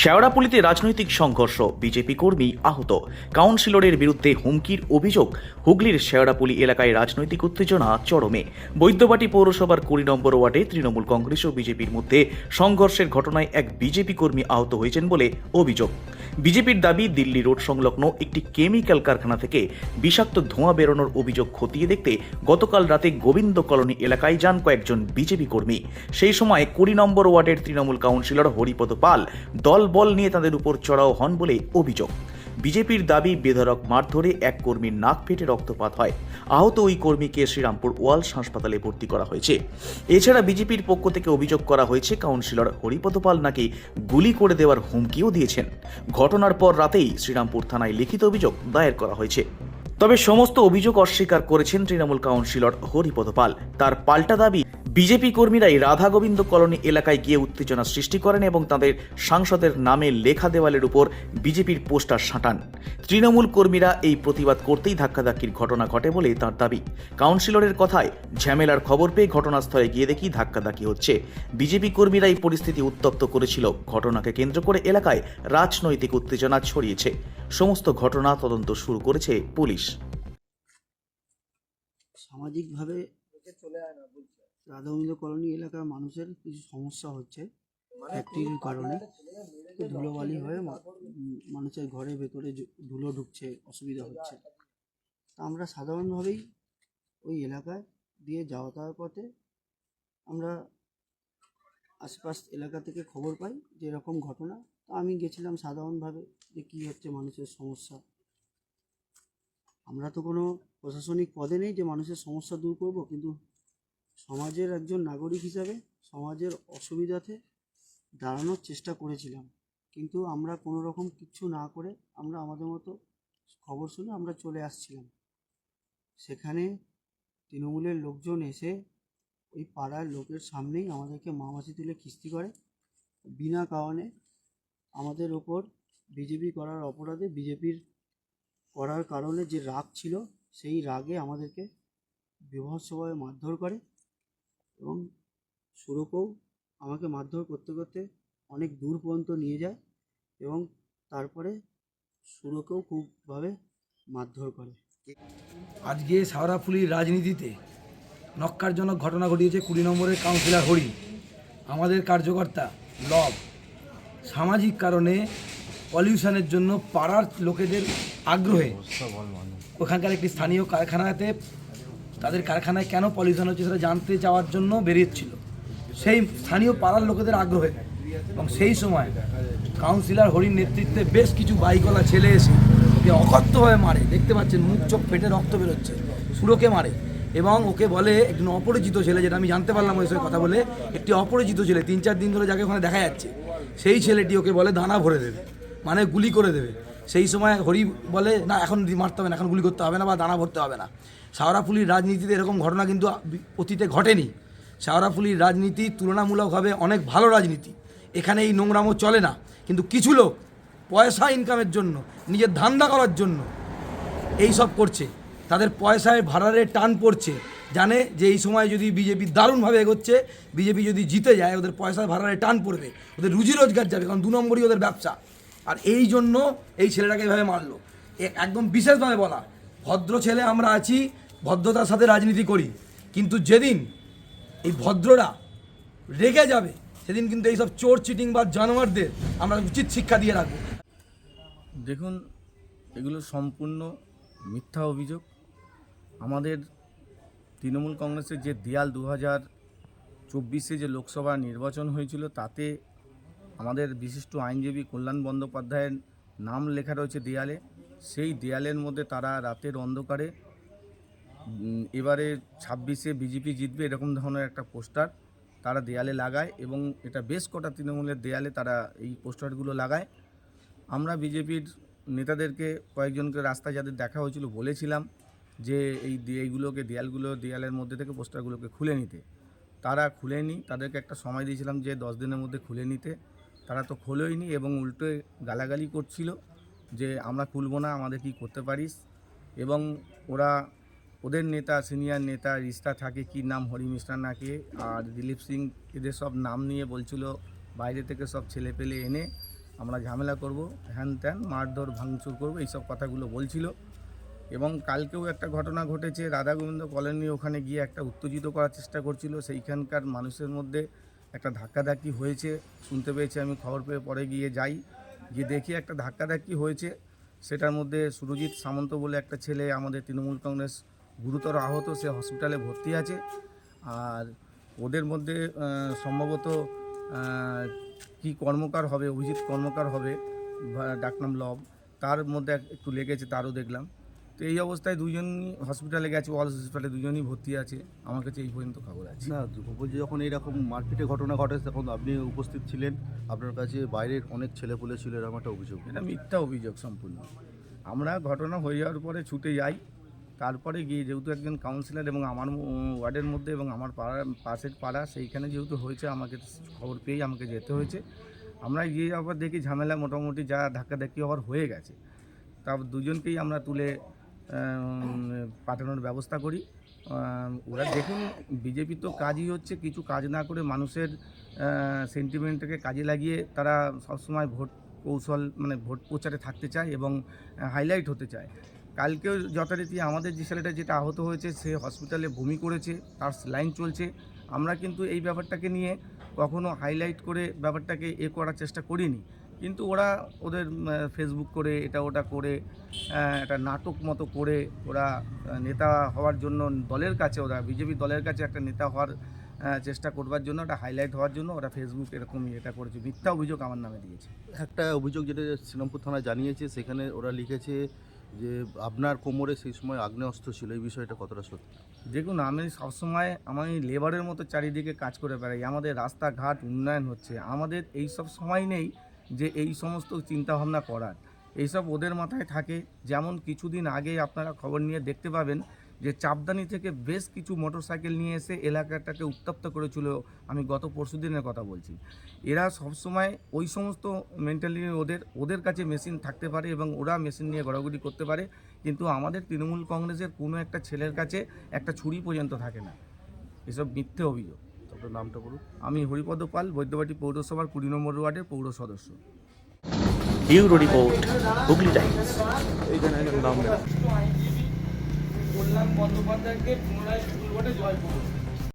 শেওড়াপুলিতে রাজনৈতিক সংঘর্ষ, বিজেপি কর্মী আহত। কাউন্সিলরের বিরুদ্ধে হুমকির অভিযোগ, হুগলির শেওড়াপুলি এলাকায় রাজনৈতিক উত্তেজনা চরমে। বৈদ্যবাটি পৌরসভার কুড়ি নম্বর ওয়ার্ডে তৃণমূল কংগ্রেস ও বিজেপির মধ্যে সংঘর্ষের ঘটনায় এক বিজেপি কর্মী আহত হয়েছেন বলে অভিযোগ। বিজেপির দাবি, দিল্লি রোড সংলগ্ন একটি কেমিক্যাল কারখানা থেকে বিষাক্ত ধোঁয়া বেরোনোর অভিযোগ খতিয়ে দেখতে গতকাল রাতে গোবিন্দ কলোনি এলাকায় যান কয়েকজন বিজেপি কর্মী। সেই সময় কুড়ি নম্বর ওয়ার্ডের তৃণমূল কাউন্সিলর হরিপদ পাল দল বল নিয়ে তাদের উপর চড়াও হন বলে অভিযোগ। বিজেপির দাবি বেধরক মারধরে এক কর্মীর নাক ফেটে রক্তপাত হয়। আহত ওই কর্মীকে শ্রীরামপুর ওয়ালস হাসপাতালে ভর্তি করা হয়েছে। এছাড়া বিজেপির পক্ষ থেকে অভিযোগ করা হয়েছে, কাউন্সিলর হরিপদ পাল নাকি গুলি করে দেওয়ার হুমকিও দিয়েছেন। ঘটনার পর রাতেই শ্রীরামপুর থানায় লিখিত অভিযোগ দায়ের করা হয়েছে। তবে সমস্ত অভিযোগ অস্বীকার করেছেন তৃণমূল কাউন্সিলর হরিপদ পাল তার পাল্টা দাবি বিজেপি কর্মীরাই রাধা গোবিন্দ কলোনি এলাকায় গিয়ে উত্তেজনা সৃষ্টি করেন এবং তাদের সাংসদের নামে লেখা দেওয়ালের উপর বিজেপির পোস্টার সাঁটান। তৃণমূল কর্মীরা এই প্রতিবাদ করতেই ধাক্কাধাক্কির ঘটনা ঘটে বলে তার দাবি। কাউন্সিলরের কথায় ঝামেলার খবর পেয়ে ঘটনাস্থলে গিয়ে দেখি ধাক্কাধাক্কি হচ্ছে। বিজেপি কর্মীরা এই পরিস্থিতি উত্তপ্ত করেছিল। ঘটনাকে কেন্দ্র করে এলাকায় রাজনৈতিক উত্তেজনা ছড়িয়েছে। সমস্ত ঘটনা তদন্ত শুরু করেছে পুলিশ। সামাজিকভাবে রাধাগোবিন্দ কলোনি এলাকার মানুষের কিছু সমস্যা হচ্ছে ফ্যাক্টরির কারণে ধুলোবালি হয়ে মানুষের ঘরের ভেতরে ধুলো ঢুকছে অসুবিধা হচ্ছে। তা আমরা সাধারণভাবেই ওই এলাকায় দিয়ে যাওয়ার পথে আমরা আশপাশ এলাকা থেকে খবর পাই যে এরকম ঘটনা। তো আমি গেছিলাম সাধারণভাবে যে কী হচ্ছে মানুষের সমস্যা। আমরা তো কোনো প্রশাসনিক পদে নেই যে মানুষের সমস্যা দূর করব কিন্তু সমাজের একজন নাগরিক হিসাবে সমাজের অসুবিধাতে দাঁড়ানোর চেষ্টা করেছিলাম। কিন্তু আমরা কোনো রকম কিচ্ছু না করে আমরা আমাদের মতো খবর শুনে আমরা চলে আসছিলাম। সেখানে তৃণমূলের লোকজন এসে ওই পাড়ার লোকের সামনেই আমাদেরকে মামাসি তুলে খিস্তি করে। বিনা কারণে আমাদের ওপর বিজেপি করার অপরাধে বিজেপির করার কারণে যে রাগ ছিল, সেই রাগে আমাদেরকে বিভৎসভাবে মারধর করে। এবং সুরকও আমাকে মারধর করতে করতে অনেক দূর পর্যন্ত নিয়ে যায় এবং তারপরে সুরকেও খুবভাবে মারধর করে। আজকে সারাফুলির রাজনীতিতে নক্কারজনক ঘটনা ঘটিয়েছে কুড়ি নম্বরের কাউন্সিলর হরি। আমাদের কার্যকর্তা লব। সামাজিক কারণে পলিউশনের জন্য পাড়ার লোকেদের আগ্রহে ওখানকার একটি স্থানীয় কারখানাতে তাদের কারখানায় কেন পলিউশন হচ্ছে সেটা জানতে চাওয়ার জন্য বেরিয়েছিল। সেই স্থানীয় পাড়ার লোকেদের আগ্রহে এবং সেই সময় কাউন্সিলর হরির নেতৃত্বে বেশ কিছু বাইকওয়ালা ছেলে এসে ওকে অকথ্যভাবে মারে। দেখতে পাচ্ছেন, মুখ, চোখ ফেটে রক্ত বেরোচ্ছে। সুরকে মারে এবং ওকে বলে একজন অপরিচিত ছেলে, যেটা আমি জানতে পারলাম ওই সঙ্গে কথা বলে, একটি অপরিচিত ছেলে, তিন, চার দিন ধরে যাকে ওখানে দেখা যাচ্ছে, সেই ছেলেটি ওকে বলে দানা ভরে দেবে মানে গুলি করে দেবে। সেই সময় হরি বলে, না, এখন মারতে হবে না, এখন গুলি করতে হবে না বা দানা ভরতে হবে না। শাওরাফুলির রাজনীতিতে এরকম ঘটনা কিন্তু অতীতে ঘটেনি। শাওরাফুলির রাজনীতি তুলনামূলকভাবে অনেক ভালো রাজনীতি। এখানে এই নোংরামো চলে না। কিন্তু কিছু লোক পয়সা ইনকামের জন্য, নিজের ধান্দা করার জন্য এই সব করছে। তাদের পয়সায় ভাড়ারে টান পড়ছে। জানে যে এই সময় যদি বিজেপি দারুণভাবে এগোচ্ছে, বিজেপি যদি জিতে যায়, ওদের পয়সা ভাড়ারে টান পড়বে। ওদের রুজি রোজগার যাবে, কারণ দু নম্বরই ওদের ব্যবসা। আর এই জন্য এই ছেলেটাকে এভাবে মারলো। একদম বিশেষভাবে বলা। ভদ্র ছেলে আমরা আছি, ভদ্রতার সাথে রাজনীতি করি। কিন্তু যেদিন এই ভদ্ররা রেগে যাবে, সেদিন কিন্তু এইসব চোর, চিটিং বা জানোয়ারদের আমরা উচিত শিক্ষা দিয়ে রাখব। দেখুন, এগুলো সম্পূর্ণ মিথ্যা অভিযোগ। আমাদের তৃণমূল কংগ্রেসের যে দেয়াল দু হাজার চব্বিশে যে লোকসভা নির্বাচন হয়েছিল, তাতে আমাদের বিশিষ্ট আইনজীবী কল্যাণ বন্দ্যোপাধ্যায়ের নাম লেখা রয়েছে দেয়ালে। সেই দেয়ালের মধ্যে তারা রাতের অন্ধকারে এবারে ছাব্বিশে বিজেপি জিতবে এরকম ধরনের একটা পোস্টার তারা দেয়ালে লাগায় এবং এটা বেশ কটা তৃণমূলের দেয়ালে তারা এই পোস্টারগুলো লাগায়। আমরা বিজেপির নেতাদেরকে কয়েকজনকে রাস্তায় যাদের দেখা হয়েছিল বলেছিলাম যে এই এইগুলোকে দেয়ালগুলো দেয়ালের মধ্যে থেকে পোস্টারগুলোকে খুলে নিতে। তারা খুলেনি, তাদেরকে একটা সময় দিয়েছিলাম যে দশ দিনের মধ্যে খুলে নিতে। তারা তো খোলেইনি এবং উল্টো গালাগালি করছিল যে আমরা খুলবো না, আমাদের কি করতে পারিস? এবং ওরা ওদের নেতা, সিনিয়র নেতা, রিস্তা থাকে কি নাম, হরি মিশ্রা নাকে আর দিলীপ সিং এদের সব নাম নিয়ে বলছিল, বাইরে থেকে সব ছেলে পেলে এনে আমরা ঝামেলা করব, হ্যান ত্যান, মারধর, ভাঙচুর করব এইসব কথাগুলো বলছিল। এবং কালকেও একটা ঘটনা ঘটেছে, রাধা গোবিন্দ কলোনি ওখানে গিয়ে একটা উত্তেজিত করার চেষ্টা করছিল, সেইখানকার মানুষের মধ্যে একটা ধাক্কাধাক্কি হয়েছে, শুনতে পেয়েছি আমি খবর পেয়ে পরে গিয়ে যাই। গিয়ে দেখি একটা ধাক্কাধাক্কি হয়েছে, সেটার মধ্যে সুরজিৎ সামন্ত বলে একটা ছেলে আমাদের তৃণমূল কংগ্রেস গুরুতর আহত, সে হসপিটালে ভর্তি আছে। আর ওদের মধ্যে সম্ভবত কি কর্মকার হবে, অভিজিৎ কর্মকার হবে ডাকনাম লব, তার মধ্যে এক- একটু লেগেছে, তারও দেখলাম। তো এই অবস্থায় দুজনই হসপিটালে গেছে ওয়ালস হসপিটালে দুজনই ভর্তি আছে। আমার কাছে এই পর্যন্ত খবর আছে। না বলছি যখন এইরকম মারপিটের ঘটনা ঘটে তখন আপনি উপস্থিত ছিলেন। আপনার কাছে বাইরের অনেক ছেলেপুলে ছিল এরকম একটা অভিযোগ। এটা মিথ্যা অভিযোগ সম্পূর্ণ। আমরা ঘটনা হয়ে যাওয়ার পরে ছুটে যাই। তারপরে গিয়ে যেহেতু একজন কাউন্সিলর এবং আমার ওয়ার্ডের মধ্যে এবং আমার পাড়ার পাশের পাড়া সেইখানে যেহেতু হয়েছে আমাকে খবর পেয়েই আমাকে যেতে হয়েছে। আমরা গিয়ে যাওয়ার পর দেখি ঝামেলা মোটামুটি যা ধাক্কাধাক্কি হওয়ার হয়ে গেছে। তারপর দুজনকেই আমরা তুলে পাঠানোর ব্যবস্থা করি। ওরা দেখুন, বিজেপি তো কাজই হচ্ছে কিছু কাজ না করে মানুষের সেন্টিমেন্টটাকে কাজে লাগিয়ে তারা সবসময় ভোট কৌশল মানে ভোট প্রচারে থাকতে চায় এবং হাইলাইট হতে চায়। কালকেও যথারীতি আমাদের যে ছেলেটা যেটা আহত হয়েছে, সে হসপিটালে বমি করেছে, তার লাইন চলছে। আমরা কিন্তু এই ব্যাপারটাকে নিয়ে কখনো হাইলাইট করে ব্যাপারটাকে এ করার চেষ্টা করিনি। কিন্তু ওরা ওদের ফেসবুক করে এটা ওটা করে একটা নাটক মতো করে ওরা নেতা হওয়ার জন্য দলের কাছে ওরা বিজেপি দলের কাছে একটা নেতা হওয়ার চেষ্টা করবার জন্য একটা হাইলাইট হওয়ার জন্য ওরা ফেসবুক এরকমই এটা করেছে। মিথ্যা অভিযোগ আমার নামে দিয়েছে। একটা অভিযোগ যেটা শ্রীরামপুর থানায় জানিয়েছে সেখানে ওরা লিখেছে যে আপনার কোমরে সেই সময় আগ্নেয়াস্ত্র ছিল। এই বিষয়টা কতটা সত্যি? দেখুন আমি সবসময় আমি লেবারের মতো চারিদিকে কাজ করে বেড়াই। আমাদের রাস্তাঘাট উন্নয়ন হচ্ছে। আমাদের এই সব সময় নেই যে এই সমস্ত চিন্তাভাবনা করার। এইসব ওদের মাথায় থাকে। যেমন কিছুদিন আগে আপনারা খবর নিয়ে দেখতে পাবেন যে চাপদানি থেকে বেশ কিছু মোটরসাইকেল নিয়ে এসে এলাকাটাকে উত্তপ্ত করেছিল। আমি গত পরশু দিনের কথা বলছি। এরা সবসময় ওই সমস্ত মেন্টালি ওদের ওদের কাছে মেশিন থাকতে পারে এবং ওরা মেশিন নিয়ে গড়াগড়ি করতে পারে। কিন্তু আমাদের তৃণমূল কংগ্রেসের কোনো একটা ছেলের কাছে একটা ছুরি পর্যন্ত থাকে না। এসব মিথ্যে অভিযোগ। আপনার নামটা বলুন। আমি হরিপদ পাল বৈদ্যবাটি পৌরসভার কুড়ি নম্বর ওয়ার্ডের পৌর সদস্য। Bureau report Hooghly Times. Kalyan বন্দ্যোপাধ্যায়কে পুনরায় স্কুল বোর্ডে জয় করুন।